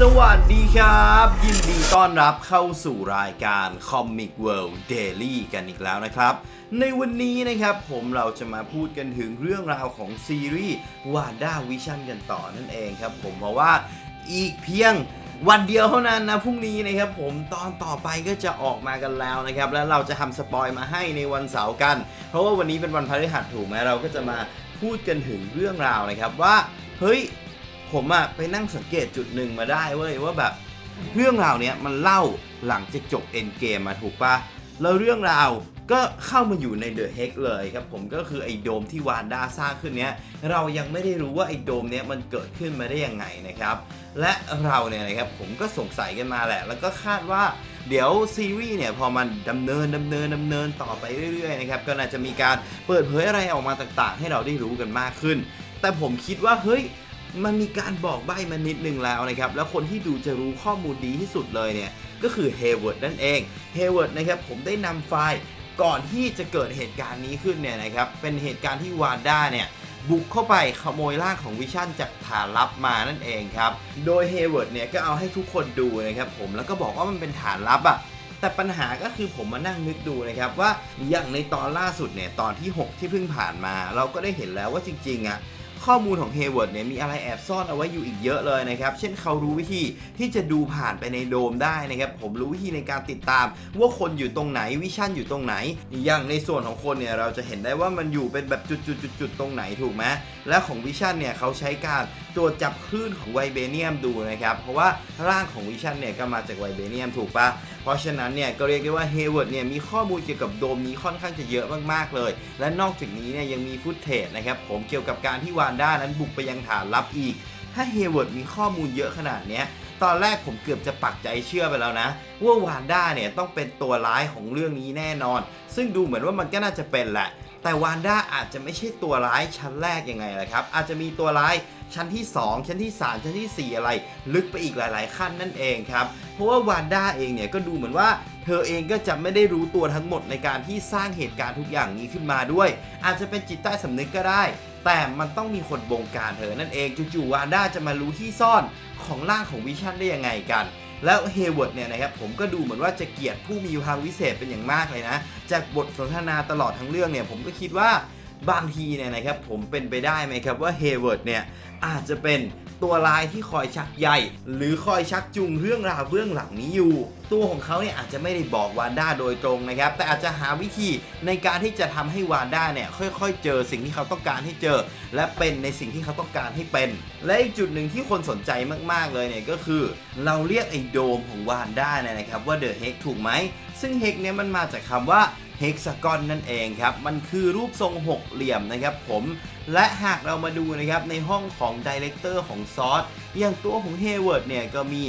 สวัสดีครับ ยินดีต้อนรับเข้าสู่รายการ Comic World Daily กันอีกแล้วนะครับ ในวันนี้นะครับผมเราจะมาพูดกันถึงเรื่องราวของซีรีส์ Wanda Vision กันต่อนั่นเองครับผมเพราะว่าอีกเพียงวันเดียวเท่านั้นนะพรุ่งนี้นะครับผมตอนต่อไปก็จะออกมากันแล้วนะครับ แล้วเราจะทำสปอยมาให้ในวันเสาร์กัน เพราะว่าวันนี้เป็นวันพฤหัสถูกไหมเราก็จะมาพูดกันถึงเรื่องราวนะครับว่าเฮ้ย ผมอะไปนั่งสังเกตจุดหนึ่งมาได้เว้ยว่าแบบเรื่องราวเนี้ยมันเล่าหลังจากจบเอ็นเกมมาถูกปะแล้วเรื่องราวก็เข้ามาอยู่ในเดอะเฮกเลยครับผมก็คือไอ้โดมที่วานด้าสร้างขึ้นเนี้ยเรายังไม่ได้รู้ว่าไอ้โดมเนี้ยมันเกิดขึ้นมาได้ยังไงนะครับ และเราเนี่ยนะครับผมก็สงสัยกันมาแหละ แล้วก็คาดว่าเดี๋ยวซีรีส์เนี่ยพอมันดำเนินดำเนินดำเนินต่อไปเรื่อยๆนะครับก็น่าจะมีการเปิดเผยอะไรออกมาต่างๆ ให้เราได้รู้กันมากขึ้น แต่ผมคิดว่าเฮ้ย มันมีการบอกใบ้มานิดนึงแล้วนะครับ แล้วคนที่ดูจะรู้ข้อมูลดีที่สุดเลยเนี่ย ก็คือเฮเวิร์ดนั่นเองเฮเวิร์ดนะครับผมได้นำไฟล์ก่อนที่จะเกิดเหตุการณ์นี้ขึ้นเนี่ยนะครับ เป็นเหตุการณ์ที่วานด้าเนี่ยบุกเข้าไปขโมยร่างของวิชั่นจากฐานลับมานั่นเองครับ โดยเฮเวิร์ดเนี่ยก็เอาให้ทุกคนดูนะครับผม แล้วก็บอกว่ามันเป็นฐานลับอะแต่ปัญหาก็คือผมมานั่งนึกดูนะครับว่าอย่างในตอนล่าสุดเนี่ยตอนที่ 6 ที่เพิ่งผ่านมา เราก็ได้เห็นแล้วว่าจริงๆอะ ข้อมูลของเฮเวิร์ดเนี่ยมีอะไรแอบซ่อนเอาไว้อยู่อีกเยอะเลยนะครับ เช่นเขารู้วิธีที่จะดูผ่านไปในโดมได้นะครับ ผมรู้วิธีในการติดตาม ว่าคนอยู่ตรงไหนวิชั่นอยู่ตรงไหน อย่างในส่วนของคนเนี่ยเราจะเห็นได้ว่ามันอยู่เป็นแบบจุดๆๆๆตรงไหนถูกไหมและของวิชั่นเนี่ยเขาใช้การตรวจจับคลื่นของไวเบเนียมดูนะครับ เพราะว่าร่างของวิชั่นเนี่ยก็มาจากไวเบเนียมถูกปะเพราะฉะนั้นเนี่ยก็เรียกได้ว่าเฮเวิร์ดเนี่ยมีข้อมูลเกี่ยวกับโดมนี้ค่อนข้างจะเยอะมากๆเลย และนอกจากนี้เนี่ยยังมีฟุตเทจนะครับผมเกี่ยวกับการที่วานด้านั้นบุกไปยังฐานลับอีก ถ้าเฮเวิร์ดมีข้อมูลเยอะขนาดเนี้ยตอนแรกผมเกือบจะปักใจเชื่อไปแล้วนะ ว่าวานด้าเนี่ยต้องเป็นตัวร้ายของเรื่องนี้แน่นอน ซึ่งดูเหมือนว่ามันก็น่าจะเป็นแหละ แต่วานด้าอาจจะไม่ใช่ตัวร้ายชั้นแรกยังไงละครับ อาจจะมีตัวร้ายชั้นที่ 2 ชั้นที่ 3 ชั้นทีสี่4 อะไร ลึกไปอีกหลาย ๆ ขั้นนั่นเองครับ เพราะว่าวานด้าเองเนี่ยก็ดูเหมือนว่า เธอเองก็จะไม่ได้รู้ตัวทั้งหมดในการที่สร้างเหตุการณ์ทุกอย่างนี้ขึ้นมาด้วย อาจจะเป็นจิตใต้สำนึกก็ได้ แต่มันต้องมีคนบงการเธอนั่นเองจู่ๆวานด้าจะมารู้ที่ซ่อนของร่างของวิชั่นได้ยังไงกันแล้วเฮเวิร์ดเนี่ยนะครับผมก็ดูเหมือนว่าจะเกลียดผู้มีพลังวิเศษเป็นอย่างมากเลยนะ จากบทสนทนาตลอดทั้งเรื่องเนี่ยผมก็คิดว่า บางทีเนี่ยนะครับผมเป็นไปได้ไหมครับว่าเฮเวิร์ดเนี่ยอาจจะเป็นตัวร้ายที่คอยชักใยหรือคอยชักจูงเรื่องราวเบื้องหลังนี้อยู่ ตัวของเขาเนี่ยอาจจะไม่ได้บอกวานด้าโดยตรงนะครับ แต่อาจจะหาวิธีในการที่จะทำให้วานด้าเนี่ยค่อยๆ เจอสิ่งที่เขาต้องการให้เจอ และเป็นในสิ่งที่เขาต้องการให้เป็น และอีกจุดหนึ่งที่คนสนใจมากๆเลยเนี่ยก็คือ เราเรียกไอ้โดมของวานด้าเนี่ยนะครับว่าเดอะเฮกถูกไหมซึ่งเฮกเนี่ยมันมาจากคำว่า เฮกซากอนนั่นเองครับ มันคือรูปทรงหกเหลี่ยมนะครับผมและหากเรามาดูนะครับในห้องของดีเลกเตอร์ของซอสอย่างตัวของเฮเวิร์ดเนี่ยก็มี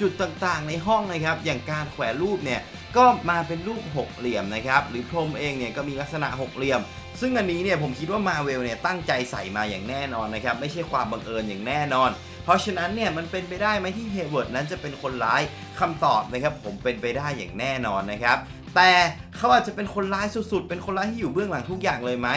จุดต่างๆในห้องนะครับ อย่างการแขวนรูปเนี่ยก็มาเป็นรูปหกเหลี่ยมนะครับหรือพรมเองเนี่ยก็มีลักษณะหกเหลี่ยม ซึ่งอันนี้เนี่ยผมคิดว่ามาเวลเนี่ยตั้งใจใส่มาอย่างแน่นอนนะครับไม่ใช่ความบังเอิญอย่างแน่นอน เพราะฉะนั้นเนี่ยมันเป็นไปได้ไหมที่เฮเวิร์ดนั้นจะเป็นคนร้ายคำตอบนะครับผมเป็นไปได้อย่างแน่นอนนะครับแต่ เขาอาจจะเป็นคนร้ายสุดๆ เป็นคนร้ายที่อยู่เบื้องหลังทุกอย่างเลยไหม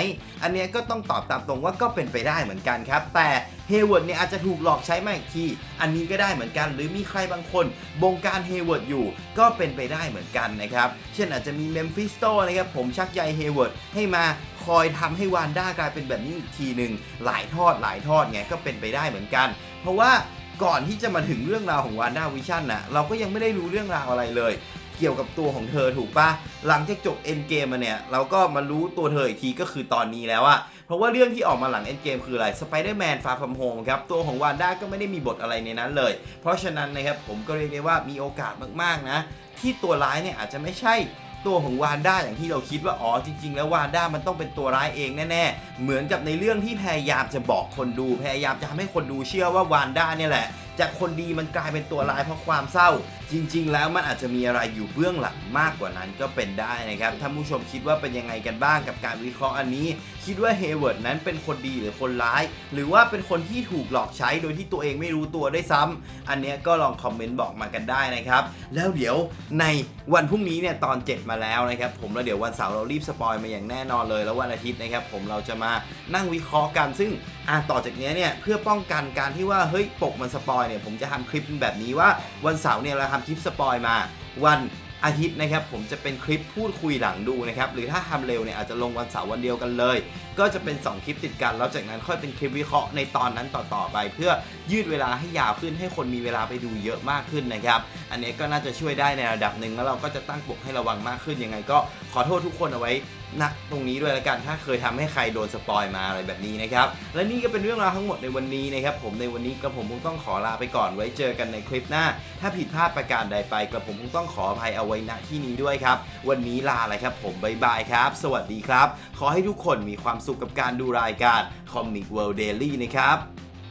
อันเนี้ยก็ต้องตอบตามตรงว่าก็เป็นไปได้เหมือนกันครับ แต่เฮเวิร์ดเนี่ยอาจจะถูกหลอกใช้มาอีกที อันนี้ก็ได้เหมือนกัน หรือมีใครบางคนบงการเฮเวิร์ดอยู่ก็เป็นไปได้เหมือนกันนะครับ เช่นอาจจะมีเมมฟิสโตนะครับผมชักใยเฮเวิร์ดให้มาคอยทำให้วานด้ากลายเป็นแบบนี้อีกทีหนึ่งหลายทอดหลายทอดไงก็เป็นไปได้เหมือนกัน เพราะว่าก่อนที่จะมาถึงเรื่องราวของวานด้าวิชั่นน่ะเราก็ยังไม่ได้รู้เรื่องราวอะไรเลย เกี่ยวกับตัวของเธอถูกปะหลังจากจบเอ็นเกมมาเนี่ยเราก็มารู้ตัวเธออีกทีก็คือตอนนี้แล้วอะเพราะว่าเรื่องที่ออกมาหลังเอ็นเกมคืออะไรสไปเดอร์แมนฟาร์ฟ m มโฮมครับตัวของวานด้าก็ไม่ได้มีบทอะไรในนั้นเลย เพราะฉะนั้นนะครับผมก็เรียกได้ว่ามีโอกาสมากๆนะ ที่ตัวร้ายเนี่ยอาจจะไม่ใช่ตัวของวานด้าอย่างที่เราคิดว่าอ๋อจริง ๆ แล้ววานด้ามันต้องเป็นตัวร้ายเองแน่ๆ เหมือนกับในเรื่องที่พยายามจะบอกคนดูพยายามจะทำให้คนดูเชื่อว่าวานด้าเนี่ยแหละจากคนดีมันกลายเป็นตัวร้ายเพราะความเศร้าจริง ๆ แล้วมันอาจจะมีอะไรอยู่เบื้องหลังมากกว่านั้นก็เป็นได้นะครับถ้าผู้ชมคิดว่าเป็นยังไงกันบ้างกับการวิเคราะห์อันนี้ คิดว่าเฮเวิร์ดนั้นเป็นคนดีหรือคนร้าย หรือว่าเป็นคนที่ถูกหลอกใช้โดยที่ตัวเองไม่รู้ตัวได้ซ้ำอันนี้ก็ลองคอมเมนต์บอกมากันได้นะครับ แล้วเดี๋ยวในวันพรุ่งนี้เนี่ยตอน 7 มาแล้วนะครับผมแล้วเดี๋ยววันเสาร์เรารีบสปอยมาอย่างแน่นอนเลย แล้ววันอาทิตย์นะครับผมเราจะมานั่งวิเคราะห์กันซึ่งอะต่อจากนี้เนี่ยเพื่อป้องกันการที่ว่าเฮ้ยปกมันสปอยเนี่ยผมจะทำคลิปแบบนี้ว่าวันเสาร์เนี่ยเราทำคลิปสปอยมาวัน อาทิตย์นะครับผมจะเป็นคลิปพูดคุยหลังดูนะครับหรือถ้าทำเร็วเนี่ยอาจจะลงวันเสาร์วันเดียวกันเลย ก็จะเป็น 2 คลิปติดกัน แล้วจากนั้นค่อยเป็นคลิปวิเคราะห์ในตอนนั้นต่อๆไป เพื่อยืดเวลาให้ยาวขึ้นให้คนมีเวลาไปดูเยอะมากขึ้นนะครับอันนี้ก็น่าจะช่วยได้ในระดับหนึ่งแล้วเราก็จะตั้งปกให้ระวังมากขึ้นยังไง ก็ขอโทษทุกคนเอาไว้ณตรงนี้ด้วยละกันถ้าเคยทำให้ใครโดนสปอยมาอะไรแบบนี้นะครับและนี่ก็เป็นเรื่องราวทั้งหมดในวันนี้นะครับผมในวันนี้กระผมคงต้องขอลาไปก่อนไว้เจอกันในคลิปหน้า ถ้าผิดพลาดประการใดไปกระผมคงต้องขออภัยเอาไว้ณที่นี้ด้วยครับ วันนี้ลาเลยครับผมบายบายครับ สวัสดีครับ ขอให้ทุกคนมีความสุขกับการดูรายการ Comic World Daily นะครับ